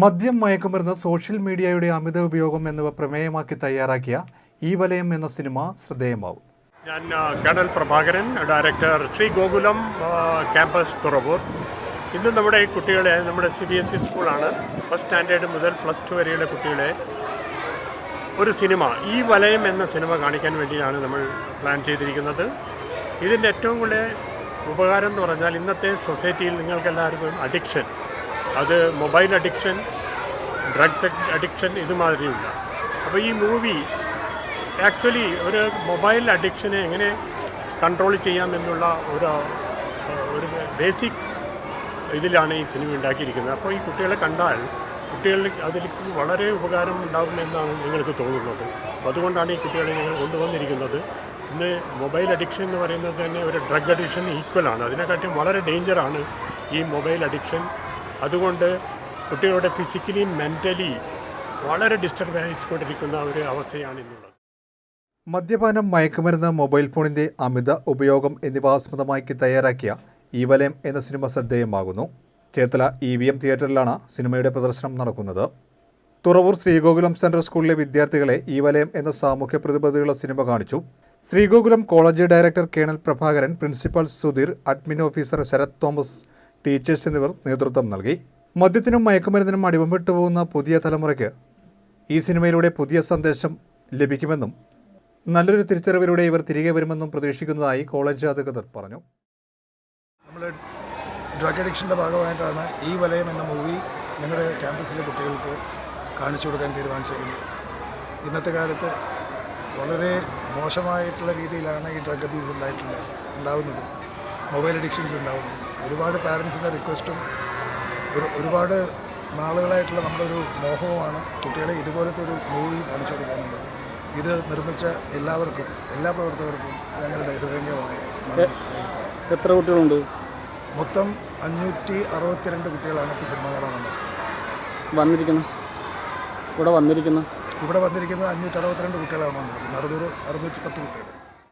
മദ്യം മയക്കുമരുന്ന് സോഷ്യൽ മീഡിയയുടെ അമിത ഉപയോഗം എന്നിവ പ്രമേയമാക്കി തയ്യാറാക്കിയ ഈ വലയം എന്ന സിനിമ ശ്രദ്ധേയമാവും. ഞാൻ colonel Prabhakaran director Shri Gokulam campus Thuravoor. ഇന്ന് നമ്മുടെ ഈ കുട്ടികളെ നമ്മുടെ സി ബി എസ് ഇ സ്കൂളാണ്. ഫസ്റ്റ് സ്റ്റാൻഡേർഡ് മുതൽ പ്ലസ് ടു വരെയുള്ള കുട്ടികളെ ഒരു സിനിമ ഈ വലയം എന്ന സിനിമ കാണിക്കാൻ വേണ്ടിയാണ് നമ്മൾ പ്ലാൻ ചെയ്തിരിക്കുന്നത്. ഇതിന്റെ ഏറ്റവും കൂടുതൽ ഉപകാരം എന്ന് പറഞ്ഞാൽ ഇന്നത്തെ സൊസൈറ്റിയിൽ നിങ്ങൾക്കെല്ലാവർക്കും അഡിക്ഷൻ. അത് മൊബൈൽ അഡിക്ഷൻ ഡ്രഗ്സ് അഡിക്ഷൻ ഇതുമാതിരിയുള്ള അപ്പോൾ ഈ മൂവി ആക്ച്വലി ഒരു മൊബൈൽ അഡിക്ഷനെ എങ്ങനെ കൺട്രോൾ ചെയ്യാം എന്നുള്ള ഒരു ഒരു ബേസിക് ഇതിലാണ് ഈ സിനിമ ഉണ്ടാക്കിയിരിക്കുന്നത്. അപ്പോൾ ഈ കുട്ടികളെ കണ്ടാൽ കുട്ടികളിൽ അതിലേക്ക് വളരെ ഉപകാരം ഉണ്ടാകുമെന്നാണ് നിങ്ങൾക്ക് തോന്നുന്നത്. അതുകൊണ്ടാണ് ഈ കുട്ടികളെ ഞങ്ങൾ കൊണ്ടുവന്നിരിക്കുന്നത്. ഇന്ന് മൊബൈൽ അഡിക്ഷൻ എന്ന് പറയുന്നത് തന്നെ ഒരു ഡ്രഗ് അഡിക്ഷൻ ഈക്വലാണ്. അതിനെക്കാട്ടിയും വളരെ ഡേഞ്ചറാണ് ഈ മൊബൈൽ അഡിക്ഷൻ അതുകൊണ്ട് കുട്ടികളുടെ ഫിസിക്കലി മെന്റലി വളരെ ഡിസ്റ്റർബ് ആയിക്കൊണ്ടിരിക്കുന്ന ഒരു അവസ്ഥയാണ് ഇന്നുള്ളത് മദ്യപാനം മയക്കുമരുന്ന് മൊബൈൽ ഫോണിന്റെ അമിത ഉപയോഗം എന്നിവ ആസ്പദമാക്കി തയ്യാറാക്കിയ ഈ വലയം എന്ന സിനിമ ശ്രദ്ധേയമാകുന്നു. ചേർത്തല ഇ വി എം തിയേറ്ററിലാണ് സിനിമയുടെ പ്രദർശനം നടക്കുന്നത്. തുറവൂർ ശ്രീഗോകുലം സെൻട്രൽ സ്കൂളിലെ വിദ്യാർത്ഥികളെ ഈ വലയം എന്ന സാമൂഹ്യ പ്രതിബദ്ധതയുള്ള സിനിമ കാണിച്ചു. Sreegokulam college director colonel Prabhakaran principal Sudheer admin officer Sarath Thomas teachers എന്നിവർ നേതൃത്വം നൽകി. മദ്യത്തിനും മയക്കുമരുന്നിനും അടിമപ്പെട്ടു പോകുന്ന പുതിയ തലമുറയ്ക്ക് ഈ സിനിമയിലൂടെ പുതിയ സന്ദേശം ലഭിക്കുമെന്നും നല്ലൊരു തിരിച്ചറിവിലൂടെ ഇവർ തിരികെ വരുമെന്നും പ്രതീക്ഷിക്കുന്നതായി കോളേജ് അധികൃതർ പറഞ്ഞു. നമ്മൾ ഡ്രഗ് അഡിക്ഷന്റെ ഭാഗമായിട്ടാണ് ഈ വലയം എന്ന മൂവി ഞങ്ങളുടെ ക്യാമ്പസിലെ കുട്ടികൾക്ക് കാണിച്ചു കൊടുക്കാൻ തീരുമാനിച്ചിരിക്കുന്നത്. ഇന്നത്തെ കാലത്ത് വളരെ മോശമായിട്ടുള്ള രീതിയിലാണ് ഈ ഡ്രഗ് അബ്യൂസ് ഉണ്ടായിട്ടുള്ളത് ഉണ്ടാവുന്നത്. മൊബൈൽ അഡിക്ഷൻസ് ഉണ്ടാവുന്നതും. ഒരുപാട് പാരൻസിന്റെ റിക്വസ്റ്റും ഒരു ഒരുപാട് നാളുകളായിട്ടുള്ള നമ്മുടെ ഒരു മോഹവുമാണ് കുട്ടികളെ ഇതുപോലത്തെ ഒരു മൂവി കാണിച്ചു കൊടുക്കാനുള്ളത് ഇത് നിർമ്മിച്ച എല്ലാവർക്കും എല്ലാ പ്രവർത്തകർക്കും ഞങ്ങളുടെ ഹൃദയംഗമായ എത്ര കുട്ടികളുണ്ട്? മൊത്തം അഞ്ഞൂറ്റി അറുപത്തിരണ്ട് കുട്ടികളാണ് ഇപ്പോൾ സിനിമ കാണാൻ വന്നത്. വന്നിരിക്കുന്നു. ഇവിടെ വന്നിരിക്കുന്നു. ഇവിടെ വന്നിരിക്കുന്നത് അഞ്ഞൂറ്റി അറുപത്തിരണ്ട് കുട്ടികളാണ് വന്നിരിക്കുന്നത്. അറുന്നൂറ് അറുന്നൂറ്റി പത്ത് കുട്ടികൾ